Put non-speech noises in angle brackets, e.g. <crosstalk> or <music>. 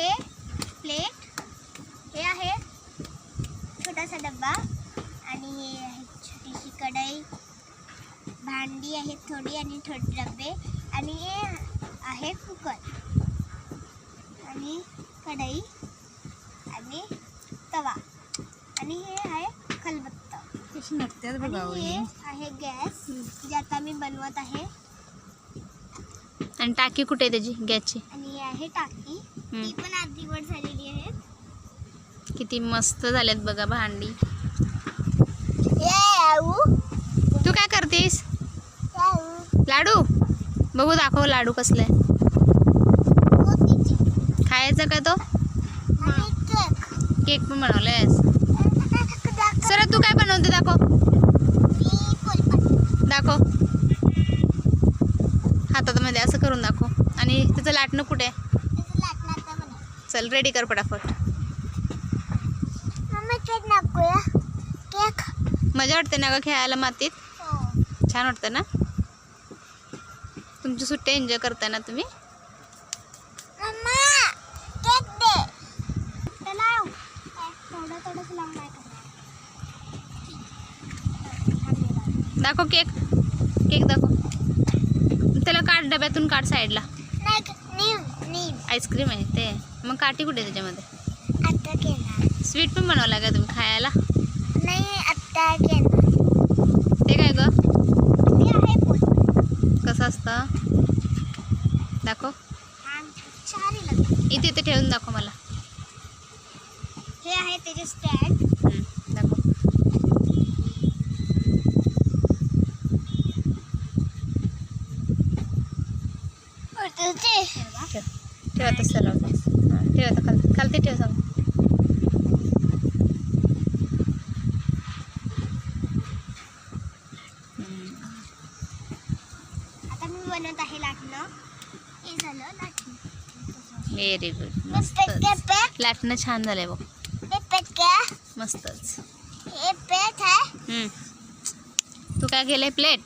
है प्लेट हे छोटा सा डब्बा आणि हे भांडी है थोडी आ थोडे डबे आणि हे कुकर आणि कढई तवा खलबत्ता. गैस नटतात बघा आता मी बनवत है टाकी कुछ गैस आहे टाकी. ती पण अर्धी वर झालेली आहे किती मस्त झाल्यात बघा भांडी. तू काय करतेस? लाडू? बघू दाखव लाडू कसले. खायचा का तो? केक. केक पण बनवलायस. <laughs> सर तू काय बनवते दाखव. दाखव. हातामध्ये असं करून दाखव. आणि त्याचं लाटणं कुठे? आहे चल रेडी कर केक मजा वाटते ना ग खेळायला मातीत? हो. छान वाटतं ना? तुमची सुट्टी एन्जॉय करताय ना तुम्ही? दाखव केक. केक दाखव. डब्यातून काढ साईडला. आईस्क्रीम आहे ते. मग काठी कुठे त्याच्यामध्ये? स्वीट पण बनवला का तुम्ही खायला? नाही ते काय ग? कसं असतं? दाखव. इथे इथे ठेवून दाखव मला. हे आहे त्याचे स्टँड हम्म, दाखव ते ठेव ठेव आता सलाव ठेव आता खालती. खालती ठेव सांग. आता मी बनवत आहे लाटणं. हे झालं लाटणं. व्हेरी गुड मस्त लाटणं छान झालंय बघ. मस्तच. हे पेट आहे. तू काय केलंय? प्लेट?